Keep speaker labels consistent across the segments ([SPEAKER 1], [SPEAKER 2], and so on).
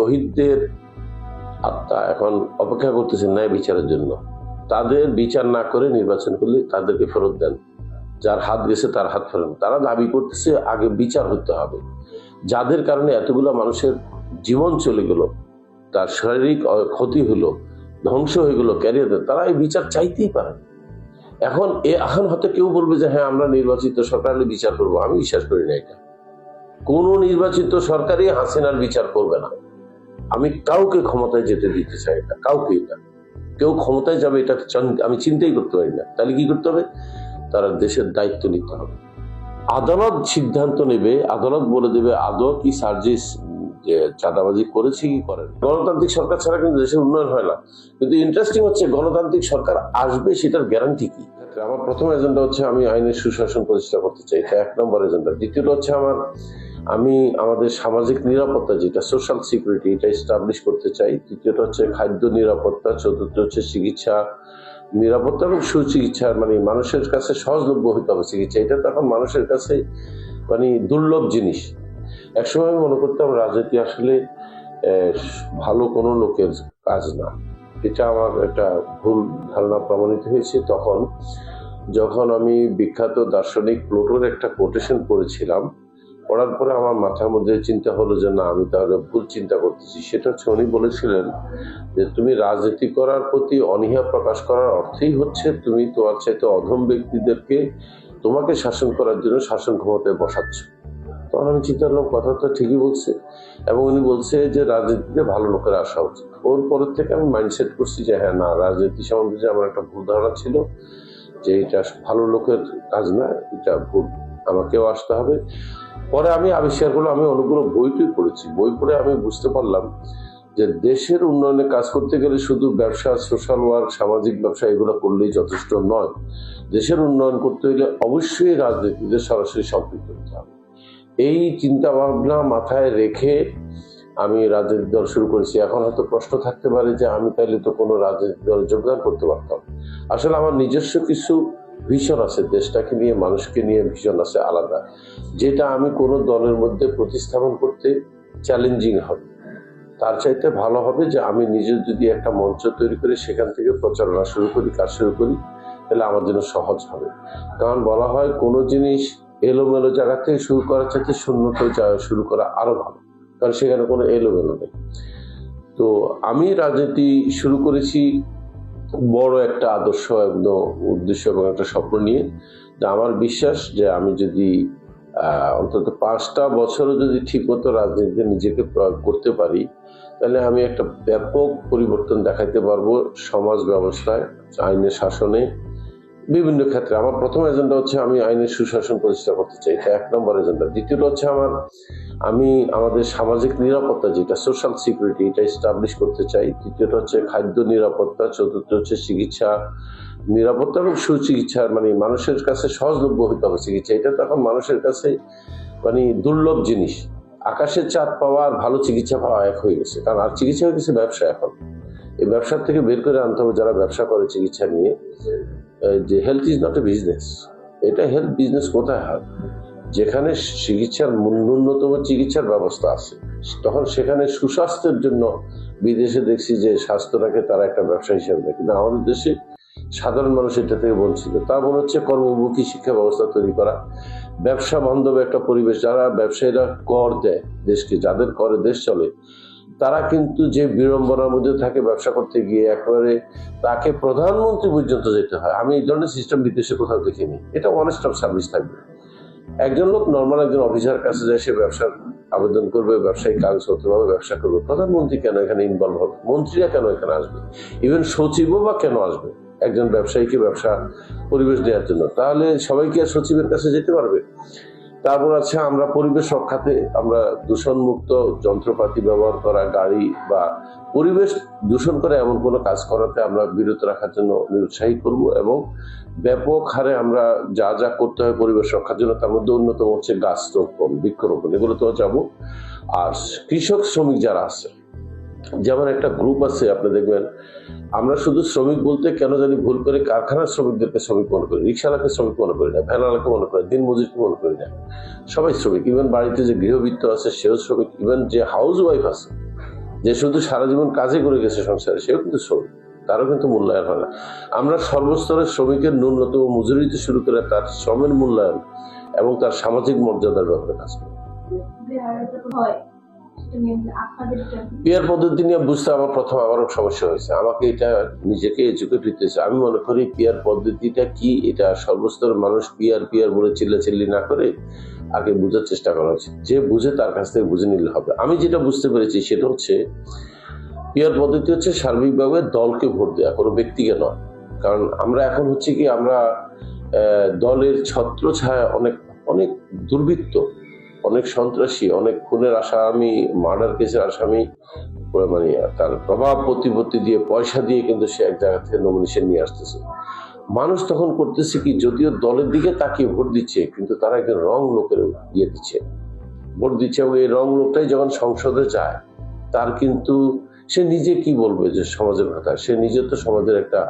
[SPEAKER 1] শহীদদের আত্মা এখন অপেক্ষা করতেছে ন্যায় বিচারের জন্য। তাদের বিচার না করে নির্বাচন করলে তাদেরকে ফেরত দেন। যার হাত গেছে, তার হাত ফেরেন। তারা দাবি করতেছে, আগে বিচার হতে হবে। যাদের কারণে এতগুলো মানুষের জীবন চলে গেল, তার শারীরিক ক্ষতি হলো, ধ্বংস হয়ে গেল ক্যারিয়ার তারা এই বিচার চাইতেই পারে এখন এ এখন হয়তো কেউ বলবে যে হ্যাঁ আমরা নির্বাচিত সরকারের বিচার করব। আমি বিশ্বাস করি না এটা। কোন নির্বাচিত সরকারই হাসিনার বিচার করবে না। আমি কাউকে ক্ষমতায় যেতে দিতে চাই না, কাউকে না কেউ ক্ষমতায় যাবে এটা আমি চিন্তাই করতে পারি না। তাহলে কি করতে হবে? তারা দেশের দায়িত্ব নিতে হবে। আদালত সিদ্ধান্ত নেবে, আদালত বলে দেবে আদৌ কি সার্জিস চাঁদাবাজি করেছে কি করেন। গণতান্ত্রিক সরকার ছাড়া কিন্তু দেশের উন্নয়ন হয় না। কিন্তু ইন্টারেস্টিং হচ্ছে, গণতান্ত্রিক সরকার আসবে, সেটার গ্যারান্টি কি? আমার প্রথম এজেন্ডা হচ্ছে আমি আইনের সুশাসন প্রতিষ্ঠা করতে চাই, এটা এক নম্বর এজেন্ডা দ্বিতীয়টা হচ্ছে আমার আমি আমাদের সামাজিক নিরাপত্তা যেটা সোশ্যাল সিকিউরিটি এটা এস্টাবলিশ করতে চাই। তৃতীয়টা হচ্ছে খাদ্য নিরাপত্তা, চতুর্থ হচ্ছে চিকিৎসা নিরাপত্তা এবং সুচিকিৎসা মানে মানুষের কাছে সহজলভ্য হতে হবে চিকিৎসা। এটা তো এখন মানুষের কাছে মানে দুর্লভ জিনিস। একসময় আমি মনে করতাম রাজনীতি আসলে ভালো কোনো লোকের কাজ না। এটা আমার একটা ভুল ধারণা প্রমাণিত হয়েছে তখন। যখন আমি বিখ্যাত দার্শনিক প্লুটোর একটা কোটেশন পড়েছিলাম পড়ার পরে আমার মাথার মধ্যে চিন্তা হলো যে, না, আমি তাহলে ভুল চিন্তা করতেছি। সেটা হচ্ছে উনি বলেছিলেন যে, তুমি রাজনীতি করার প্রতি অনীহা প্রকাশ করার অর্থেই হচ্ছে তুমি তোমার চাইতে অধম ব্যক্তিদেরকে তোমাকে শাসন করার জন্য শাসন ক্ষমতায় বসাচ্ছ। তখন আমি চিন্তা করলাম, কথা তো ঠিকই বলছে। এবং উনি বলছে যে, রাজনীতিতে ভালো লোকের আসা উচিত। ওর পরের থেকে আমি মাইন্ডসেট করছি যে হ্যাঁ না, রাজনীতি সম্বন্ধে যে আমার একটা ভুল ধারণা ছিল যে, এটা ভালো লোকের কাজ না, এটা ভুল। আমাকেও আসতে হবে। পরে আমি আবিষ্কার করলাম আমি অনেকগুলো বই টই পড়েছি বই পড়ে আমি বুঝতে পারলাম যে দেশের উন্নয়নে কাজ করতে গেলে শুধু ব্যবসা সোশ্যাল ওয়ার্ক সামাজিক ব্যবসা এগুলো করলেই যথেষ্ট নয়। দেশের উন্নয়ন করতে হলে অবশ্যই রাজনীতিতে সরাসরি সম্পৃক্ত হতে হবে। এই চিন্তা ভাবনা মাথায় রেখে আমি রাজনৈতিক দল শুরু করেছি। এখন হয়তো প্রশ্ন থাকতে পারে যে আমি তাইলে তো কোনো রাজনৈতিক দলে যোগদান করতে পারতাম। আসলে আমার নিজস্ব কিছু ভিশন আছে, দেশটাকে নিয়ে, মানুষকে নিয়ে ভীষণ আছে আলাদা। যেটা আমি কোনো দলের মধ্যে প্রতিস্থাপন করতে চ্যালেঞ্জিং হবে। তার চাইতে ভালো হবে যে আমি নিজে যদি একটা মঞ্চ তৈরি করে সেখান থেকে প্রচারণা শুরু করি, কাজ শুরু করি, তাহলে আমার জন্য সহজ হবে। কারণ বলা হয়, কোনো জিনিস এলোমেলো জায়গা থেকে শুরু করার চাইতে শূন্যত শুরু করা আরও ভালো। কারণ সেখানে কোনো এলোমেলো নেই। তো আমি রাজনীতি শুরু করেছি বড় একটা আদর্শ একদম উদ্দেশ্য এবং একটা স্বপ্ন নিয়ে আমার বিশ্বাস যে আমি যদি অন্তত পাঁচটা বছরও যদি ঠিকমতো রাজনীতিতে নিজেকে প্রয়োগ করতে পারি, তাহলে আমি একটা ব্যাপক পরিবর্তন দেখাইতে পারব সমাজ ব্যবস্থায়, আইনের শাসনে বিভিন্ন ক্ষেত্রে আমার প্রথম এজেন্ডা হচ্ছে আমি আইনের সুশাসন প্রতিষ্ঠা করতে চাই। এটা এক নম্বর এজেন্ডা দ্বিতীয়টা হচ্ছে আমার, আমি আমাদের সামাজিক নিরাপত্তা যেটা সোশ্যাল সিকিউরিটি এটা এস্টাবলিশ করতে চাই। তৃতীয়টা হচ্ছে খাদ্য নিরাপত্তা। চতুর্থ হচ্ছে চিকিৎসা। নিরাপত্তা এবং সুচিকিৎসা মানে মানুষের কাছে সহজলভ্য হতে হবে চিকিৎসা। এটা তো এখন মানুষের কাছে মানে দুর্লভ জিনিস। আকাশের চাঁদ পাওয়া আর ভালো চিকিৎসা পাওয়া এক হয়ে গেছে। কারণ আর চিকিৎসা হয়ে গেছে ব্যবসা এখন। এই ব্যবসার থেকে বের করে আনতে হবে যারা ব্যবসা করে চিকিৎসা নিয়ে। যে health is not a business এটা হেলথ বিজনেস কোথায় হয়? যেখানে চিকিৎসার ন্যূনতম চিকিৎসার ব্যবস্থা আছে। তখন সেখানে সুস্বাস্থ্যের জন্য বিদেশে দেখছি যে স্বাস্থ্যটাকে তারা একটা ব্যবসা হিসাবে দেখে। কিন্তু আমাদের দেশে সাধারণ মানুষ এটা থেকে বঞ্চিত। তার মনে হচ্ছে কর্মমুখী শিক্ষা ব্যবস্থা তৈরি করা। ব্যবসা বান্ধব একটা পরিবেশ, যারা ব্যবসায়ীরা কর দেয় দেশকে, যাদের করে দেশ চলে তারা কিন্তু যে বিড়ম্বনার মধ্যে থাকে, ব্যবসা করতে গিয়ে একবারে তাকে প্রধানমন্ত্রী পর্যন্ত যেতে হয়। আমি এই ধরনের সিস্টেম বিদেশে কোথাও দেখিনি। এটা অনেস্ট অফ সার্ভিস থাকবে। একজন লোক নর্মাল একজন অফিসার কাছে যায়, সে ব্যবসার আবেদন করবে ব্যবসায়িক কাগজপত্রভাবে ব্যবসা করবে। প্রধানমন্ত্রী কেন এখানে ইনভলভ হবে? মন্ত্রীরা কেন এখানে আসবে? ইভেন সচিবও বা কেন আসবে? একজন ব্যবসায়ীকে ব্যবসা পরিবেশ দেওয়ার জন্য। তাহলে সবাই কি আর সচিবের কাছে যেতে পারবে? তারপর আছে আমরা পরিবেশ রক্ষাতে আমরা দূষণমুক্ত যন্ত্রপাতি ব্যবহার করা, গাড়ি বা পরিবেশ দূষণ করে এমন কোনো কাজ করাতে আমরা বিরত রাখার জন্য নিরুৎসাহী করব এবং ব্যাপক হারে আমরা যা যা করতে হয় পরিবেশ রক্ষার জন্য, তার মধ্যে অন্যতম হচ্ছে গাছ রোপণ বৃক্ষরোপণ এগুলো তো যাব। আর কৃষক শ্রমিক যারা আছে যেমন একটা গ্রুপ আছে, আপনি দেখবেন, আমরা শুধু শ্রমিক বলতে কেন জানি ভুল করে কারখানার শ্রমিকদেরকে শ্রমিক মনে করি, রিক্সাওয়ালাকে শ্রমিক মনে করি না ভ্যানওয়ালাকে মনে করি দিন মজুরকে মনে করি না। সবাই শ্রমিক ইভেন বাড়িতে যে গৃহবৃত্ত আছে, সেও শ্রমিক ইভেন যে হাউস ওয়াইফ আছে, যে শুধু সারা জীবন কাজে করে গেছে সংসারে, সেও কিন্তু শ্রমিক, তারও কিন্তু মূল্যায়ন হয় না। আমরা সর্বস্তরের শ্রমিকের ন্যূনতম মজুরিতে শুরু করে তার শ্রমের মূল্যায়ন এবং তার সামাজিক মর্যাদার ব্যাপারে কাজ করি। পিয়ার পদ্ধতি নিয়ে বুঝতে আমার প্রথম আমারও সমস্যা হয়েছে। আমাকে এটা নিজেকে এজুকেট হইতেছে। আমি মনে করি পিয়ার পদ্ধতিটা কি? এটা সর্বস্তরের মানুষ পিয়ার পিয়ার বলে চিল্লাচিল্লি না করে আগে বোঝার চেষ্টা করা উচিত। যে বুঝে তার কাছ থেকে বুঝে নিলে হবে। আমি যেটা বুঝতে পেরেছি সেটা হচ্ছে পিয়ার পদ্ধতি হচ্ছে সার্বিকভাবে দলকে ভোট দেওয়া কোনো ব্যক্তিকে নয়। কারণ আমরা এখন হচ্ছে কি, আমরা দলের ছত্র ছায়া অনেক অনেক দুর্বৃত্ত। অনেক সন্ত্রাসী, অনেক খুনের আসামি মার্ডার কেসের আসামি মানে তার প্রভাব প্রতিপত্তি দিয়ে, পয়সা দিয়ে কিন্তু সে এক জায়গা থেকে নমিনেশন নিয়ে আসতেছে। মানুষ তখন করতেছে কি, যদিও দলের দিকে তাকিয়ে ভোট দিচ্ছে, কিন্তু তারা একজন রং লোকের দিয়ে দিচ্ছে। ভোট দিচ্ছে এবং এই রং লোকটাই যখন সংসদে যায়, তার কিন্তু সে নিজে কি বলবে যে সমাজের কথা সে নিজে তো সমাজের একটা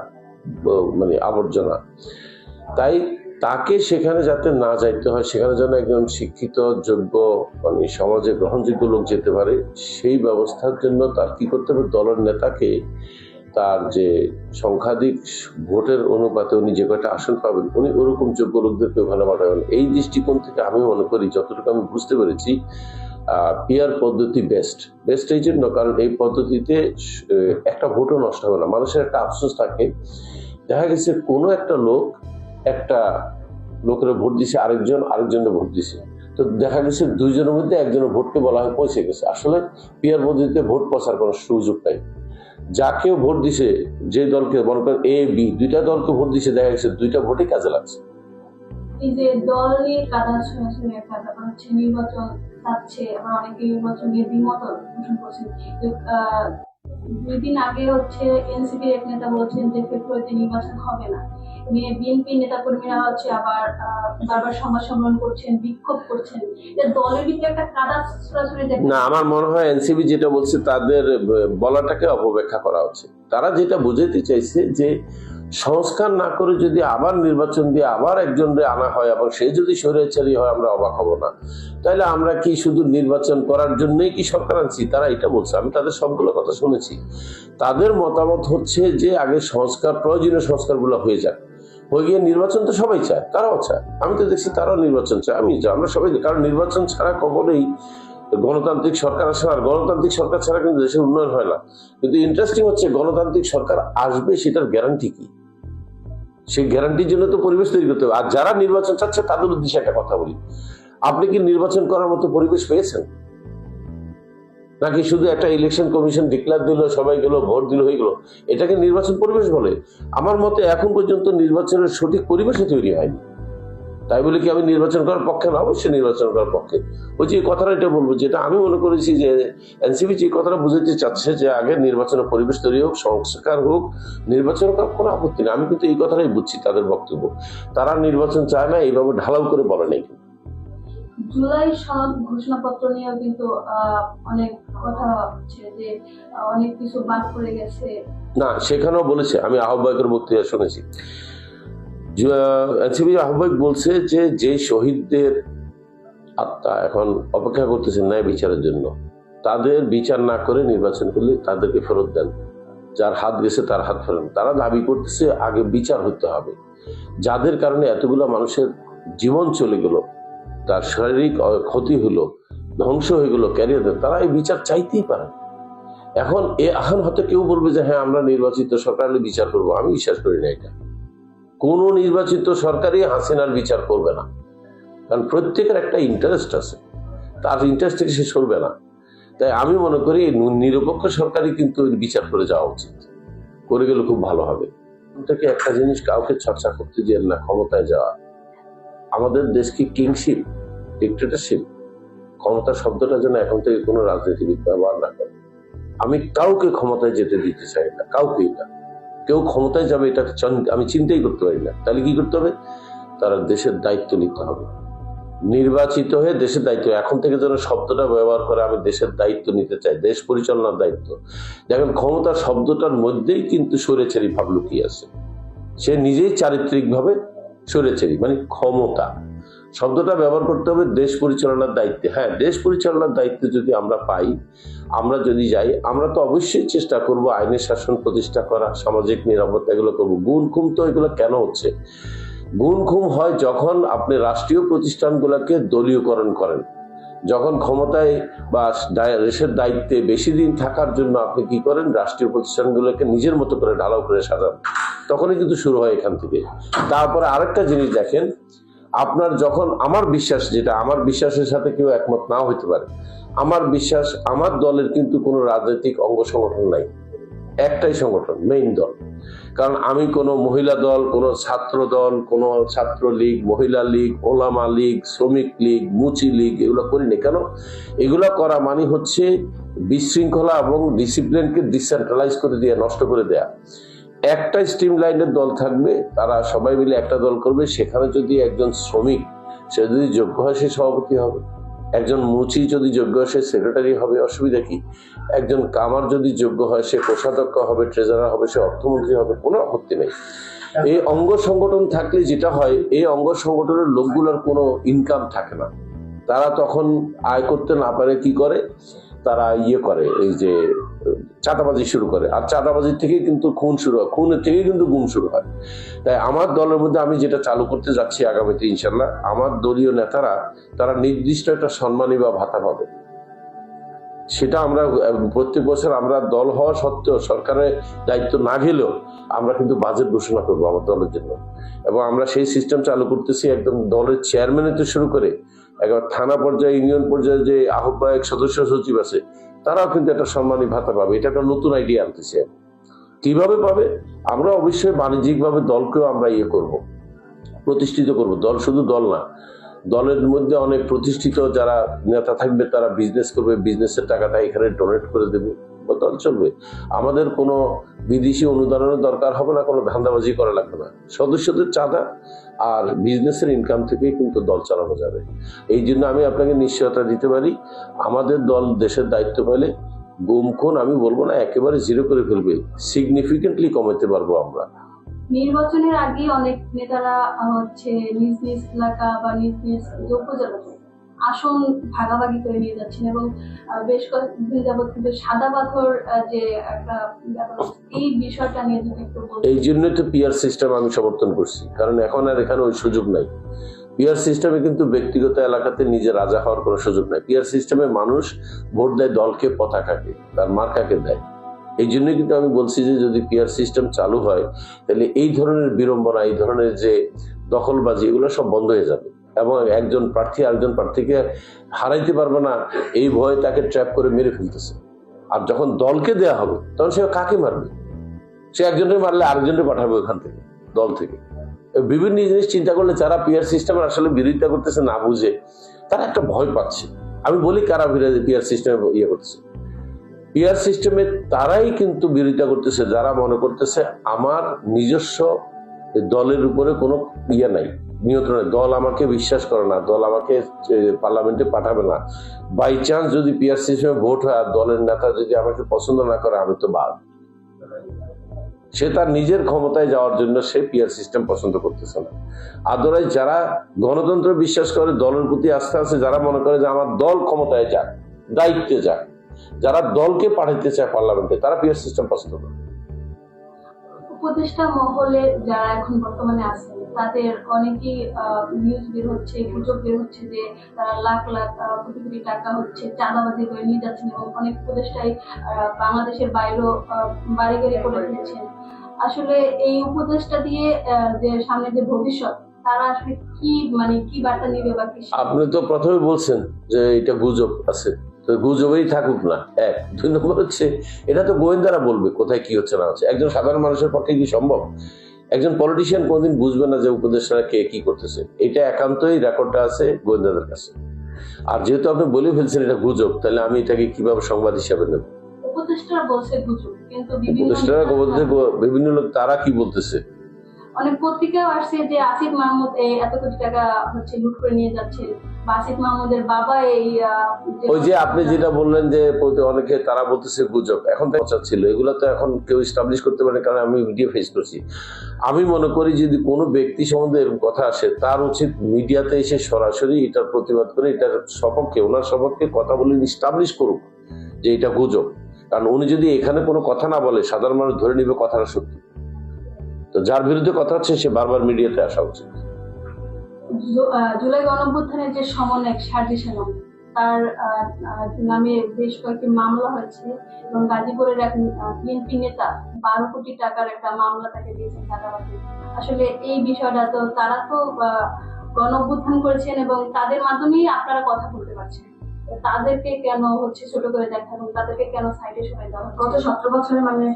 [SPEAKER 1] মানে আবর্জনা। তাই তাকে সেখানে যাতে না যাইতে হয়, সেখানে যেন একজন শিক্ষিত, যোগ্য মানে সমাজে গ্রহণযোগ্য লোক যেতে পারে, সেই ব্যবস্থার জন্য তার কি করতে হবে? দলের নেতাকে তার যে সংখ্যাধিক ভোটের অনুপাতে উনি যে কয়টা আসন পাবেন, উনি ওরকম যোগ্য লোকদেরকে ওখানে পাঠাবেন। এই দৃষ্টিকোণ থেকে আমি মনে করি, যতটুকু আমি বুঝতে পেরেছি পিয়ার পদ্ধতি বেস্ট বেস্ট এই জন্য, কারণ এই পদ্ধতিতে একটা ভোটও নষ্ট হবে না। মানুষের একটা আফসোস থাকে। দেখা গেছে কোনো একটা লোক একটা লোকের ভোট দিছে, আরেকজন আরেকজনের ভোট দিছে। তো দেখা গেছে দুইজনের মধ্যে একজনের ভোটকে বলা হয় পৌঁছে গেছে। আসলে পিয়ার পদ্ধতিতে ভোট পৌঁছার কোনো সুযোগ নাই। যাকেও ভোট দিছে, যে দলকে, মনে করেন এ বি দুইটা দলকে ভোট দিছে, দেখা গেছে দুইটা ভোটই কাজে লাগছে।
[SPEAKER 2] নির্বাচন চাচ্ছে, আবার অনেকে নির্বাচন নিয়ে দ্বিমত পোষণ করছেন। দুই দিন আগে হচ্ছে এনসিপির এক নেতা বলছেন যে ফেব্রুয়ারিতে নির্বাচন হবে না। নিয়ে বিএনপি নেতা কর্মীরা হচ্ছে আবার বারবার সংবাদ সম্মেলন করছেন, বিক্ষোভ করছেন। এটা দলের ভিতরে একটা কাদা সরাসরি
[SPEAKER 1] না, আমার মনে হয় এনসিপি যেটা বলছে, তাদের বলাটাকে অপব্যাখ্যা করা হচ্ছে। তারা যেটা বুঝাইতে চাইছে যে সংস্কার না করে যদি আবার নির্বাচন দিয়ে আবার একজনকে আনা হয় এবং সে যদি স্বৈরাচারী হয়, আমরা অবাক হব না। তাহলে আমরা কি শুধু নির্বাচন করার জন্যই কি সরকার আনছি? তারা এটা বলছে, আমি তাদের সবগুলো কথা শুনেছি। তাদের মতামত হচ্ছে যে, আগে সংস্কার, প্রয়োজনীয় সংস্কারগুলো হয়ে যাক। হয়ে গিয়ে নির্বাচন তো সবাই চায়, তারাও চায়। আমি তো দেখছি তারাও নির্বাচন চায়, আমি চাই আমরা সবাই কারণ নির্বাচন ছাড়া কখনোই গণতান্ত্রিক সরকার আসে আর গণতান্ত্রিক সরকার ছাড়া কিন্তু দেশের উন্নয়ন হয় না। কিন্তু ইন্টারেস্টিং হচ্ছে গণতান্ত্রিক সরকার আসবে, সেটার গ্যারান্টি কি? সেই গ্যারান্টির জন্য তো পরিবেশ তৈরি করতে হবে। আর যারা নির্বাচন চাচ্ছে, তাদের উদ্দেশ্যে একটা কথা বলি। আপনি কি নির্বাচন করার মতো পরিবেশ পেয়েছেন? নাকি শুধু একটা ইলেকশন কমিশন ডিক্লেয়ার দিল, সবাই গেল, ভোট দিল, হয়ে গেল? এটাকে নির্বাচন পরিবেশ বলে। আমার মতে এখন পর্যন্ত নির্বাচনের সঠিক পরিবেশে তৈরি হয়নি। তাই বলে কি আমি নির্বাচন করার পক্ষে? না অবশ্যই নির্বাচন করার পক্ষে। ওই যে কথাটা এটা বলব যেটা আমি মনে করেছি যে এনসিপি যে কথাটা বুঝাতে চাচ্ছে যে আগে নির্বাচনের পরিবেশ তৈরি হোক সংস্কার হোক নির্বাচন করার কোনো আপত্তি নেই। আমি কিন্তু এই কথাটাই বুঝছি তাদের বক্তব্য। তারা নির্বাচন চায় না এইভাবে ঢালাও করে বলে নাই কিন্তু।
[SPEAKER 2] জুলাই সনদ ঘোষণাপত্র নিয়েও কিন্তু অনেক কথা হচ্ছে যে অনেক কিছু বাদ পড়ে গেছে।
[SPEAKER 1] না সেখানেও বলেছে আমি আহ্বায়কের বক্তৃতা শুনেছি। আহ্বায়ক বলছে যে যে শহীদদের আত্মা এখন অপেক্ষা করতেছে ন্যায় বিচারের জন্য, তাদের বিচার না করে নির্বাচন করলে তাদেরকে ফেরত দেন। যার হাত গেছে, তার হাত ফেরত তারা দাবি করতেছে, আগে বিচার হতে হবে। যাদের কারণে এতগুলো মানুষের জীবন চলে গেল, তার শারীরিক ক্ষতি হলো, ধ্বংস হয়ে গেল ক্যারিয়ার তারা এই বিচার চাইতেই পারে এখন এ এখন হয়তো কেউ বলবে যে হ্যাঁ আমরা নির্বাচিত সরকার হলে বিচার করব। আমি বিশ্বাস করি না এটা। কোন নির্বাচিত সরকারই হাসিনার বিচার করবে না। কারণ প্রত্যেকের একটা ইন্টারেস্ট আছে। তার ইন্টারেস্ট থেকে সে সরবে না। তাই আমি মনে করি নিরপেক্ষ সরকারই কিন্তু বিচার করে যাওয়া উচিত। করে গেলে খুব ভালো হবে। থেকে একটা জিনিস কাউকে চর্চা করতে দিয়ে না, ক্ষমতায় যাওয়া। আমাদের দেশ কি কিংশিপ ডিক্টেটরশিপ ক্ষমতা শব্দটা যেন এখন থেকে কোনো রাজনীতিবিদ ব্যবহার না করে। আমি কাউকে ক্ষমতায় যেতে দিতে চাই না, কাউকেই না। কেউ ক্ষমতায় যাবে এটা আমি চিন্তাই করতে পারি না। তাহলে কি করতে হবে? তারা দেশের দায়িত্ব নিতে হবে। নির্বাচিত হয়ে দেশের দায়িত্ব, এখন থেকে যেন শব্দটা ব্যবহার করে আমি দেশের দায়িত্ব নিতে চাই, দেশ পরিচালনার দায়িত্ব। দেখেন ক্ষমতা শব্দটার মধ্যেই কিন্তু সরেছেরি ভাব লুকিয়ে আছে। সে নিজেই চারিত্রিকভাবে সরেছেরি মানে ক্ষমতা। শব্দটা ব্যবহার করতে হবে দেশ পরিচালনার দায়িত্বে। হ্যাঁ দেশ পরিচালনার দায়িত্বে যদি আমরা পাই, আমরা যদি যাই, আমরা তো অবশ্যই চেষ্টা করব আইনের শাসন প্রতিষ্ঠা করা, সামাজিক নিরাপত্তা, এগুলো করব। গুণ খুম তো এগুলো কেন হচ্ছে? গুণ খুম হয় যখন আপনি রাষ্ট্রীয় প্রতিষ্ঠানগুলোকে দলীয়করণ করেন। যখন ক্ষমতায় বা দেশের দায়িত্বে বেশি দিন থাকার জন্য আপনি কি করেন? রাষ্ট্রীয় প্রতিষ্ঠানগুলোকে নিজের মতো করে ঢালাও করে সাজান। তখনই কিন্তু শুরু হয় এখান থেকে। তারপরে আরেকটা জিনিস দেখেন আপনার যখন আমার বিশ্বাস যেটা, আমার বিশ্বাসের সাথে কেউ একমত নাও হতে পারে। আমার বিশ্বাস, আমার দলের কিন্তু কোনো রাজনৈতিক অঙ্গ সংগঠন নাই। একটাই সংগঠন মেইন দল। কারণ আমি কোনো মহিলা দল, কোনো ছাত্র দল, কোনো ছাত্র লীগ মহিলা লীগ, ওলামা লীগ, শ্রমিক লীগ, মুচি লীগ এগুলো করিনি। কেন? এগুলো করা মানে হচ্ছে বিশৃঙ্খলা এবং ডিসিপ্লিনকে ডিসেন্ট্রালাইজ করে দেওয়া নষ্ট করে দেয়া। একটা স্ট্রিম লাইনের দল থাকবে, তারা সবাই মিলে একটা দল করবে, সেখানে যদি একজন শ্রমিক, সে যদি যোগ্য হয়, সে সভাপতি হবে। একজন মুচি যদি যোগ্য হয়, সে সেক্রেটারি হবে, অসুবিধা কি? একজন কামার যদি যোগ্য হয়, সে কোষাধ্যক্ষ হবে ট্রেজারার হবে, সে অর্থমন্ত্রী হবে, কোনো আপত্তি নেই। এই অঙ্গ সংগঠন থাকলে যেটা হয়, এই অঙ্গ সংগঠনের লোকগুলোর কোনো ইনকাম থাকে না। তারা তখন আয় করতে না পারে, কি করে? তারা ইয়ে করে, এই যে চাঁদাবাজি শুরু করে। আর চাঁদাবাজির থেকে কিন্তু খুন শুরু হয়। খুনের থেকে কিন্তু গুম শুরু হয়। তাই আমার দলের মধ্যে আমি যেটা চালু করতে যাচ্ছি আগামীতে ইনশাল্লাহ আমার দলীয় নেতারা, তারা নির্দিষ্ট একটা সম্মানী বা ভাতা পাবে। সেটা আমরা, প্রত্যেক বছর আমরা দল হওয়া সত্ত্বেও, সরকারের দায়িত্ব না গেলেও আমরা কিন্তু বাজেট ঘোষণা করব আমার দলের জন্য। এবং আমরা সেই সিস্টেম চালু করতেছি একদম দলের চেয়ারম্যানের থেকে শুরু করে, একবার থানা পর্যায়ে, ইউনিয়ন পর্যায়ে যে আহ্বায়ক সদস্য সচিব আছে তারাও কিন্তু একটা সম্মানী ভাতা পাবে। এটা একটা নতুন আইডিয়া আনতেছে। কীভাবে পাবে? আমরা অবশ্যই বাণিজ্যিকভাবে দলকেও আমরা ইয়ে করব, প্রতিষ্ঠিত করব। দল শুধু দল না, দলের মধ্যে অনেক প্রতিষ্ঠিত যারা নেতা থাকবে, তারা বিজনেস করবে বিজনেসের টাকাটা এখানে ডোনেট করে দেবে দল চলবে। আমাদের কোনো বিদেশি অনুদানের দরকার হবে না, কোনো ধান্দাবাজি করা লাগবে না। সদস্যদের চাঁদা আর বিজনেসের ইনকাম থেকেই কিন্তু দল চালানো যাবে। এই জন্য আমি আপনাকে নিশ্চয়তা দিতে পারি, আমাদের দল দেশের দায়িত্ব পেলে গুম খুন আমি বলব না, একেবারে জিরো করে ফেলবে সিগনিফিকেন্টলি কমাতে পারব আমরা।
[SPEAKER 2] নির্বাচনের আগে অনেক নেতারা হচ্ছে নিজ নিজ এলাকা বা নিজ নিজ আসন ভাগাভাগি করে নিয়ে যাচ্ছেন এবং বেশ কয়েকদিন যাবৎ কিন্তু সাদা পাথর যে একটা এই বিষয়টা নিয়ে যদি একটু
[SPEAKER 1] এই জন্যই তো পিআর সিস্টেম আমি সমর্থন করছি। কারণ এখন আর এখানে ওই সুযোগ নাই। পিআর সিস্টেমে কিন্তু ব্যক্তিগত এলাকাতে নিজে রাজা হওয়ার কোনো সুযোগ নাই। পিআর সিস্টেমে মানুষ ভোট দেয়, দলকে পতাকাকে, তার মার্কাকে দেয়। এই জন্যই কিন্তু আমি বলছি যে, যদি পিআর সিস্টেম চালু হয়, তাহলে এই ধরনের বিড়ম্বনা, এই ধরনের যে দখলবাজি, এগুলো সব বন্ধ হয়ে যাবে। এবং একজন প্রার্থী আরেকজন প্রার্থীকে হারাইতে পারবে না, এই ভয়ে তাকে ট্র্যাপ করে মেরে ফেলতেছে। আর যখন দলকে দেয়া হবে, তখন সে কাকে মারবে? সে একজনকে মারলে আরেকজনকে পাঠাবে ওখান থেকে, দল থেকে। বিভিন্ন জিনিস চিন্তা করলে যারা পিয়ার সিস্টেমের আসলে বিরোধিতা করতেছে না বুঝে, তারা একটা ভয় পাচ্ছে। আমি বলি কারা পিয়ার সিস্টেমে ইয়ে করতেছে। পিয়ার সিস্টেমে তারাই কিন্তু বিরোধিতা করতেছে, যারা মনে করতেছে আমার নিজস্ব দলের উপরে কোনো ইয়ে নাই। নিয়ন্ত্রণ। দল আমাকে বিশ্বাস করে না। দল আমাকে পার্লামেন্টে পাঠাবে না। বাই চান্স যদি পিয়ার সিস্টেমে ভোট হয় আর দলের নেতা যদি আমাকে পছন্দ না করে, আমি তো বাদ। সে তার নিজের ক্ষমতায় যাওয়ার জন্য সে পিয়ার সিস্টেম পছন্দ করতেছে না। আদরাই যারা গণতন্ত্র বিশ্বাস করে, দলের প্রতি আস্থা আছে, যারা মনে করে যে আমার দল ক্ষমতায় যাক, দায়িত্বে যাক, যারা দলকে পাঠাইতে চায় পার্লামেন্টে, তারা পিয়ার সিস্টেম পছন্দ করে।
[SPEAKER 2] উপদেষ্টা মহলে যারা এখন বর্তমানে আছেন তাদের অনেকেই নিউজ বের হচ্ছে গুজব বের হচ্ছে যে তারা লাখ লাখ কোটি কোটি টাকা হচ্ছে চাঁদাবাজি করে নিয়ে যাচ্ছেন এবং অনেক উপদেষ্টাই আহ, বাংলাদেশের বাইরেও আহ, বাড়ি গাড়ি করে ফেলছেন আসলে এই উপদেশটা দিয়ে আহ, যে সামনে যে ভবিষ্যৎ তারা আসলে কি মানে কি বার্তা নিবে বা কি
[SPEAKER 1] আপনি তো প্রথমে বলছেন যে এটা গুজব আছে। তো গুজবেই থাকুক না। এক। দুই নম্বর হচ্ছে এটা তো গোয়েন্দারা বলবে কোথায় কি হচ্ছে না হচ্ছে। একজন সাধারণ মানুষের পক্ষে কি সম্ভব? একজন পলিটিশিয়ান কোনদিন বুঝবে না যে উপদেষ্টারা কে কি করতেছে। এটা একান্তই রেকর্ডটা আছে গোয়েন্দাদের কাছে। আর যেহেতু আপনি বলে ফেলছেন এটা গুজব তাহলে আমি এটাকে কীভাবে সংবাদ হিসাবে নেব?
[SPEAKER 2] উপদেষ্টারা বলছে গুজব কিন্তু
[SPEAKER 1] উপদেষ্টারা বিভিন্ন লোক তারা কি বলতেছে?
[SPEAKER 2] অনেক পত্রিকাও আসছে যে আসিফ মাহমুদ এই এত কোটি টাকা হচ্ছে লুট করে নিয়ে যাচ্ছেন বাসিক মাহমুদের বাবা এই
[SPEAKER 1] ওই যে আপনি যেটা বললেন যে অনেকে তারা বলতেছে গুজব, এখন ছিল, এগুলো তো এখন কেউ স্টাবলিশ করতে পারে কারণ আমি ভিডিও ফেস করছি। আমি মনে করি যদি কোনো ব্যক্তি সম্বন্ধে এরকম কথা আসে, তার উচিত মিডিয়াতে এসে সরাসরি এটার প্রতিবাদ করে, এটার সপক্ষে, ওনার সপক্ষে কথা বলে স্টাবলিশ করুক যে এটা গুজব। কারণ উনি যদি এখানে কোনো কথা না বলে, সাধারণ মানুষ ধরে নিবে কথাটা সত্যি। তো যার বিরুদ্ধে কথা হচ্ছে সে বারবার মিডিয়াতে আসা উচিত।
[SPEAKER 2] জুলাই গণঅভ্যুত্থানের যে সমন্বয়ক তার নামে বেশ কয়েকটি মামলা হয়েছে এবং গাজীপুরের এক বিএনপি নেতা বারো কোটি টাকার একটা মামলা তাকে দিয়েছেন চাঁদাবাজি। আসলে এই বিষয়টা তো তারা তো আহ, গণ অভ্যুত্থান করেছেন এবং তাদের মাধ্যমেই আপনারা কথা বলতে পারছেন। তাদেরকে কেন হচ্ছে ছোট করে দেখা এবং তাদেরকে কেন সাইডে সরাই দেওয়া গত সতেরো বছরে মানে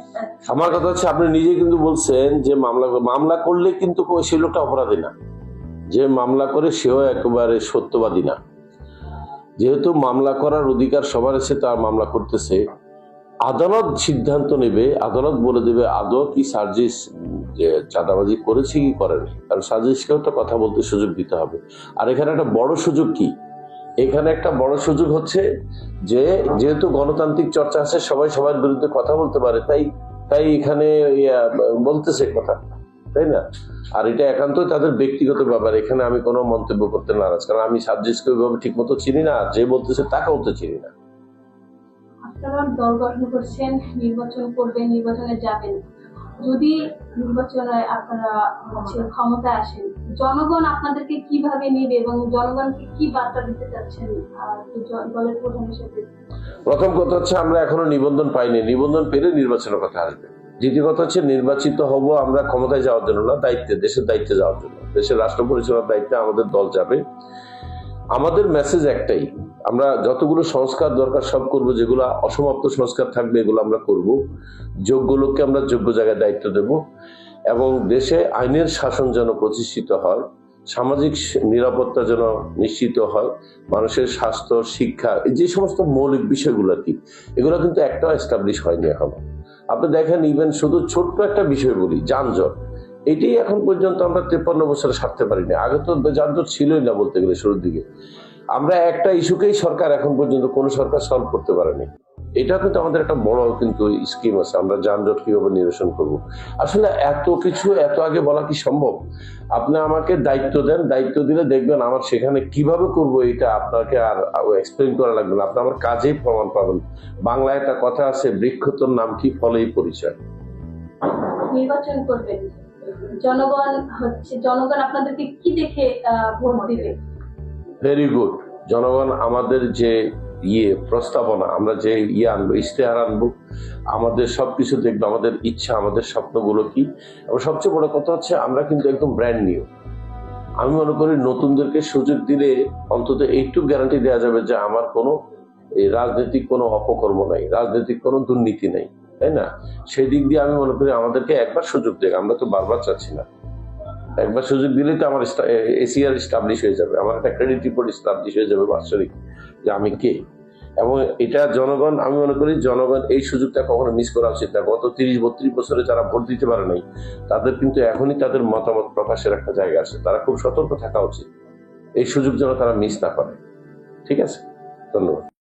[SPEAKER 1] আমার কথা হচ্ছে, আপনি নিজে কিন্তু বলছেন যে মামলা মামলা করলে কিন্তু সে লোকটা অপরাধী না। যে মামলা করে সেও একেবারে সত্যবাদী না। যেহেতু মামলা করার অধিকার সবার আছে তার মামলা করতেছে। আদালত সিদ্ধান্ত নেবে, আদালত বলে দেবে, আদৌ কি সার্জিস চাঁদাবাজি করেছে কি করেনি? কারণ সার্জিসকেও তো কথা বলতে সুযোগ দিতে হবে। আর এখানে একটা বড় সুযোগ কি? এখানে একটা বড় সুযোগ হচ্ছে যে, যেহেতু গণতান্ত্রিক চর্চা আছে, সবাই সবার বিরুদ্ধে কথা বলতে পারে, তাই তাই এখানে বলতেছে কথা, তাই না? আর এটা একান্তই তাদের ব্যক্তিগত ব্যাপার, এখানে আমি কোনো মন্তব্য করতে নারাজ, কারণ আমি সাবজেক্টকে ওইভাবে ঠিক মতো চিনি না যে বলতেছে তাকেও তো চিনি না।
[SPEAKER 2] দল গঠন করছেন, নির্বাচন করবেন, নির্বাচনে যাবেন। যদি নির্বাচনে আপনারা হচ্ছে ক্ষমতায় আসেন জনগণ আপনাদেরকে কীভাবে নেবে এবং জনগণকে কি বার্তা দিতে চাচ্ছেন দলের প্রধান হিসেবে?
[SPEAKER 1] প্রথম কথা হচ্ছে আমরা এখনও নিবন্ধন পাইনি। নিবন্ধন পেলে নির্বাচনের কথা আসবে। দ্বিতীয় কথা হচ্ছে নির্বাচিত হব আমরা ক্ষমতায় যাওয়ার জন্য না, দায়িত্বে, দেশের দায়িত্বে যাওয়ার জন্য। দেশের রাষ্ট্র পরিচালনার দায়িত্বে আমাদের দল যাবে। আমাদের মেসেজ একটাই, আমরা যতগুলো সংস্কার দরকার সব করব, যেগুলো অসমাপ্ত সংস্কার থাকবে, এগুলো আমরা করব। যোগ্য লোককে আমরা যোগ্য জায়গায় দায়িত্ব দেব। এবং দেশে আইনের শাসন যেন প্রতিষ্ঠিত হয়, সামাজিক নিরাপত্তা যেন নিশ্চিত হয়, মানুষের স্বাস্থ্য, শিক্ষা, এই যে সমস্ত মৌলিক বিষয়গুলো কি, এগুলো কিন্তু একটাও এস্টাবলিশ হয়নি এখনও। আপনি দেখেন ইভেন শুধু ছোট্ট একটা বিষয় বলি, যানজট। এটি এখন পর্যন্ত আমরা তেপ্পান্ন বছরে সারতে পারিনি। আগে তো যানজট ছিলই না বলতে গেলে শুরুর দিকে। আমরা একটা ইস্যুকেই সরকার এখন পর্যন্ত কোনো সরকার সলভ করতে পারেনি। এটা কিন্তু আমাদের একটা বড় কিন্তু স্কিম আছে আমরা যানজট কীভাবে নিরসন করব। আসলে এত কিছু এত আগে বলা কি সম্ভব? আপনি আমাকে দায়িত্ব দেন দায়িত্ব দিলে দেখবেন আমার সেখানে কীভাবে করব এটা আপনাকে আর এক্সপ্লেন করা লাগবে না। আপনি আমার কাজেই প্রমাণ পাবেন। বাংলায় একটা কথা আছে বৃক্ষতর নাম কি? ফলেই পরিচয়।
[SPEAKER 2] নির্বাচন করবেন। জনগণ হচ্ছে জনগণ আপনাদেরকে কি দেখে ভোট দিবে।
[SPEAKER 1] ভেরি গুড জনগণ, আমাদের যে ইয়ে প্রস্তাবনা, আমরা যে ইয়ে আনব, ইশতেহার আনব, আমাদের সব কিছু দেখব, আমাদের ইচ্ছা, আমাদের স্বপ্নগুলো কি? এবং সবচেয়ে বড় কথা হচ্ছে, আমরা কিন্তু একদম ব্র্যান্ড নিউ আমি মনে করি নতুনদেরকে সুযোগ দিলে অন্তত এইটুকু গ্যারান্টি দেওয়া যাবে যে আমার কোনো এই রাজনৈতিক কোনো অপকর্ম নাই, রাজনৈতিক কোনো দুর্নীতি নাই, তাই না? সেই দিক দিয়ে আমি মনে করি আমাদেরকে একবার সুযোগ দেখ আমরা তো বারবার চাচ্ছি না। একবার সুযোগ দিলেই তো আমার এসিআর স্টাবলিশ হয়ে যাবে। আমার একটা ক্রেডিট রিপোর্ট স্টাবলিশ হয়ে যাবে বাৎসরিক যে আমি কে। এবং এটা জনগণ, আমি মনে করি জনগণ এই সুযোগটা কখনো মিস করা উচিত না। গত তিরিশ, বত্রিশ বছরে যারা ভোট দিতে পারে নাই, তাদের কিন্তু এখনই তাদের মতামত প্রকাশের একটা জায়গা আছে। তারা খুব সতর্ক থাকা উচিত। এই সুযোগ যেন তারা মিস না করে। ঠিক আছে? ধন্যবাদ।